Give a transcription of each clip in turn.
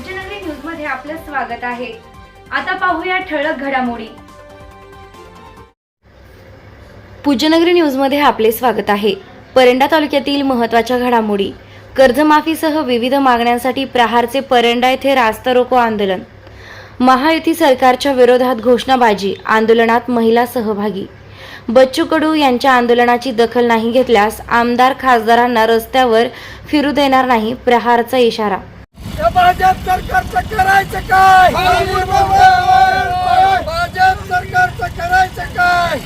पूज्यनगरी न्यूजमध्ये आपलं स्वागत आहे. आता पाहूया ठळक घडामोडी. पूज्यनगरी न्यूजमध्ये आपले स्वागत आहे. परंडा तालुक्यातील महत्त्वाच्या घडामोडी. कर्जमाफीसह विविध मागण्यांसाठी प्रहारचे परंडा येथे रास्ता रोको आंदोलन. महायुती सरकारच्या विरोधात घोषणाबाजी आंदोलनात महिला सहभागी. बच्चू कडू यांच्या आंदोलनाची दखल नाही घेतल्यास आमदार खासदारांना रस्त्यावर फिरू देणार नाही प्रहारचा इशारा. भाजप सरकारचं करायचं काय? भाजप सरकारचं करायचं काय?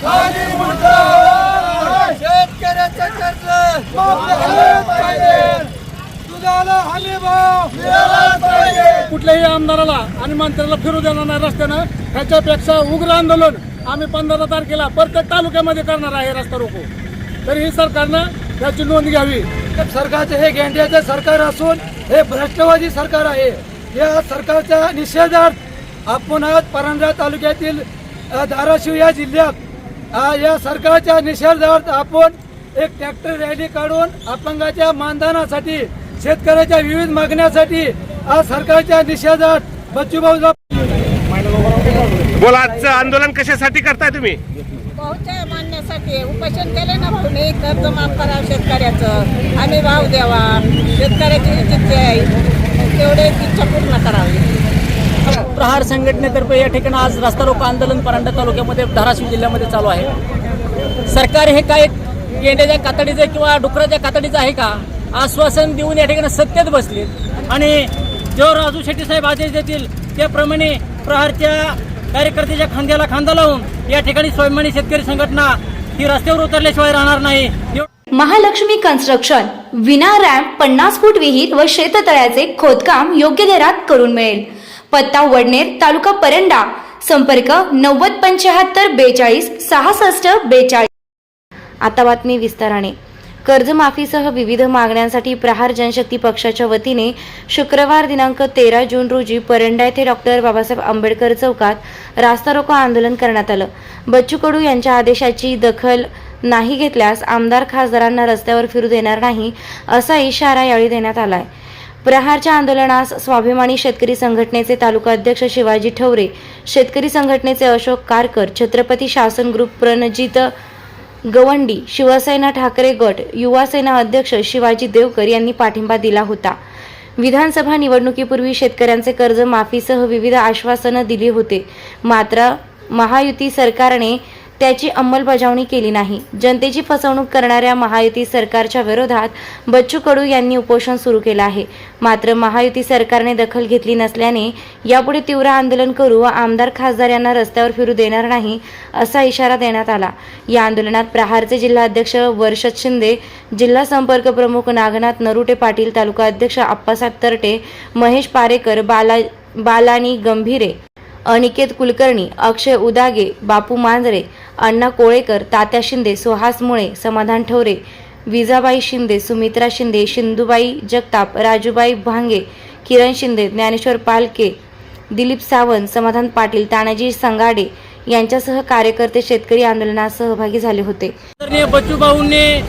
शेतकऱ्याचं कर्ज. दुधाला हमी भाव. कुठल्याही आमदाराला आणि मंत्र्याला फिरू देणार नाही रस्त्यानं. ह्याच्यापेक्षा उग्र आंदोलन आम्ही पंधरा तारखेला प्रत्येक तालुक्यामध्ये करणार आहे रस्ता रोको. तर ही सरकारनं याची नोंद घ्यावी. सरकारचे हे गेंड्याचे सरकार असून हे भ्रष्टवादी सरकार आहे. या सरकारच्या निषेधार्थ आपण आज परंडा तालुक्यातील धाराशिव या जिल्ह्यात या सरकारच्या निषेधार्थ आपण एक ट्रॅक्टर रॅली काढून अपंगाच्या मानधनासाठी शेतकऱ्याच्या विविध मागण्यासाठी आज सरकारच्या निषेधात बच्चूभाऊ बोला आजचं आंदोलन कशासाठी करताय तुम्ही? भाऊच्या मानण्यासाठी उपोषण केले ना भाऊने कर्ज माफ करा शेतकऱ्याचं. आम्ही भाव द्यावा. शेतकऱ्याची इच्छा आहे. तेवढे इच्छा पूर्ण करावी. प्रहार संघटनेतर्फे या ठिकाणी आज रस्ता रोको आंदोलन परांडा तालुक्यामध्ये धाराशिव जिल्ह्यामध्ये चालू आहे. सरकार हे काय गेंड्याच्या कातडीचं किंवा डुकराच्या कातडीचं आहे का? आश्वासन देऊन या ठिकाणी सत्तेत बसलेत. आणि जो राजू शेट्टी साहेब आदेश देतील त्याप्रमाणे प्रहारच्या कार्यकर्त्याच्या खांद्याला खांदा लावून या ठिकाणी स्वाभिमानी शेतकरी संघटना ही रस्त्यावर उतरल्याशिवाय राहणार नाही. महालक्ष्मी कन्स्ट्रक्शन विना रॅम्प पन्नास फूट विहीर व शेततळ्याचे खोदकाम योग्य दरात करून मिळेल. पत्ता वडनेर तालुका परंडा संपर्क नव्वद पंच्याहत्तर बेचाळीस सहासष्ट बेचाळीस. आता बातमी विस्ताराने. कर्जमाफीसह विविध मागण्यांसाठी प्रहार जनशक्ती पक्षाच्या वतीने शुक्रवार दिनांक तेरा जून रोजी परंडा येथे डॉक्टर बाबासाहेब आंबेडकर चौकात रास्ता रोको आंदोलन करण्यात आलं. बच्चू कडू यांच्या आदेशाची दखल नाही घेतल्यास आमदार खासदारांना रस्त्यावर फिरू देणार नाही असा इशारा यावेळी देण्यात आलाय. प्रहारच्या आंदोलनास स्वाभिमानी शेतकरी संघटनेचे तालुका अध्यक्ष शिवाजी ठवरे शेतकरी संघटनेचे अशोक कारकर छत्रपती शासन ग्रुप प्रणजित गवंडी शिवसेना ठाकरे गट युवा सेना अध्यक्ष शिवाजी देवकर यांनी पाठिंबा दिला होता. विधानसभा निवडणुकीपूर्वी शेतकऱ्यांचे कर्ज माफीसह विविध आश्वासनं दिली होते. मात्र महायुती सरकारने त्याची अंमलबजावणी केली नाही. जनतेची फसवणूक करणाऱ्या महायुती सरकारच्या विरोधात बच्चू कडू यांनी उपोषण सुरू केलं आहे. मात्र महायुती सरकारने दखल घेतली नसल्याने यापुढे तीव्र आंदोलन करू व आमदार खासदार यांना रस्त्यावर फिरू देणार नाही असा इशारा देण्यात आला. या आंदोलनात प्रहारचे जिल्हाध्यक्ष वर्षद शिंदे जिल्हा संपर्क प्रमुख नागनाथ नरुटे पाटील तालुका अध्यक्ष आप्पासाहेब तरटे महेश पारेकर बाला बालानी गंभीरे अनिकेत कुलकर्णी अक्षय उदागे बापू मांजरे अण्णा कोळेकर तात्या शिंदे सुहास मुळे समाधान ठवरे विजाबाई शिंदे सुमित्रा शिंदे शिंदूबाई जगताप राजूबाई भांगे किरण शिंदे ज्ञानेश्वर पालके दिलीप सावंत समाधान पाटील तानाजी संगाडे यांच्यासह कार्यकर्ते शेतकरी आंदोलनात सहभागी झाले होते. आदरणीय बच्चू भाऊंनी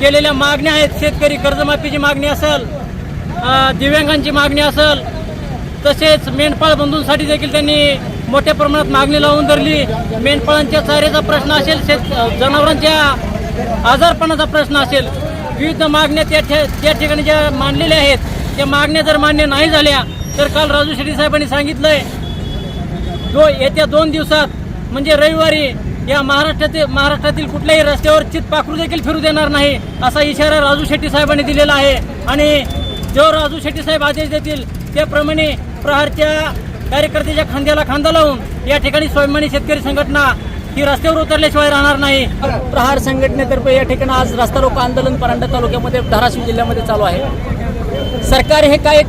केलेल्या मागण्या आहेत. शेतकरी कर्जमाफीची मागणी असेल दिव्यांगांची मागणी असेल तसेच मेंढपाळ बंधूंसाठी देखील त्यांनी मोठ्या प्रमाणात मागणी लावून धरली. मेंढपाळांच्या चाऱ्याचा प्रश्न असेल शेत जनावरांच्या आजारपणाचा प्रश्न असेल विविध मागण्या त्या त्या ठिकाणी ज्या मांडलेल्या आहेत त्या मागण्या जर मान्य नाही झाल्या तर काल राजू शेट्टी साहेबांनी सांगितलंय दो येत्या दोन दिवसात म्हणजे रविवारी या महाराष्ट्रातील महाराष्ट्रातील कुठल्याही रस्त्यावर चित पाखरू देखील फिरू देणार नाही असा इशारा राजू शेट्टी साहेबांनी दिलेला आहे. आणि जो राजू शेट्टी साहेब आदेश देतील त्याप्रमाणे प्रहारच्या कार्यकर्त्याच्या खांद्याला खांदा लावून या ठिकाणी स्वाभिमानी शेतकरी संघटना ही रस्त्यावर उतरल्याशिवाय राहणार नाही. प्रहार संघटनेतर्फे या ठिकाणी आज रस्ता रोको आंदोलन परांडा तालुक्यामध्ये धाराशिव जिल्ह्यामध्ये चालू आहे. सरकार हे काय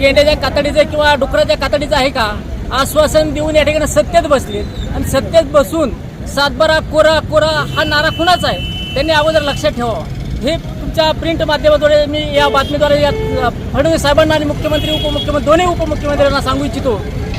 गेंड्याच्या कातडीचं किंवा डुकराच्या कातडीचं आहे का? आश्वासन देऊन या ठिकाणी सत्तेत बसले आणि सत्तेत बसून सातबारा कोरा कोरा हा नारा कुणाचा आहे? त्यांनी अगोदर लक्षात ठेवावं. हे तुमच्या प्रिंट माध्यमाद्वारे मी या बातमीद्वारे या फडणवीस साहेबांना आणि मुख्यमंत्री उपमुख्यमंत्री दोन्ही उपमुख्यमंत्र्यांना सांगू इच्छितो.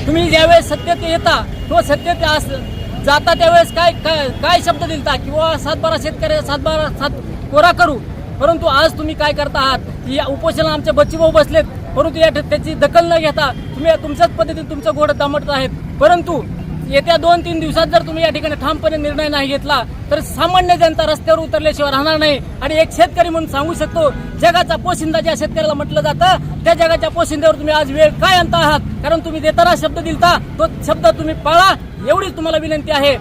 तुम्ही ज्यावेळेस सत्तेत येता किंवा सत्तेत आस- जाता त्यावेळेस काय काय काय शब्द दिलता किंवा सातबारा शेतकरी सातबारा सात कोरा करू परंतु आज तुम्ही काय करता आहात? या उपोषणाला आमचे बच्चीभाऊ बसलेत परंतु या त्याची दखल न घेता तुम्ही तुमच्याच पद्धतीने तुमचं घोडं दामटत आहेत. परंतु येत्या दोन तीन दिवसात जर तुम्ही या ठिकाणी ठामपणे निर्णय नाही घेतला तर सामान्य जनता रस्त्यावर उतरल्याशिवाय राहणार नाही. आणि एक शेतकरी म्हणून सांगू शकतो जगाचा पोशिंदा ज्या शेतकऱ्याला म्हटलं जातं त्या जगाच्या पोशिंद्यावर तुम्ही आज वेळ काय आणता आहात? कारण तुम्ही देताना शब्द दिलता तो शब्द तुम्ही पाळा एवढीच तुम्हाला विनंती आहे.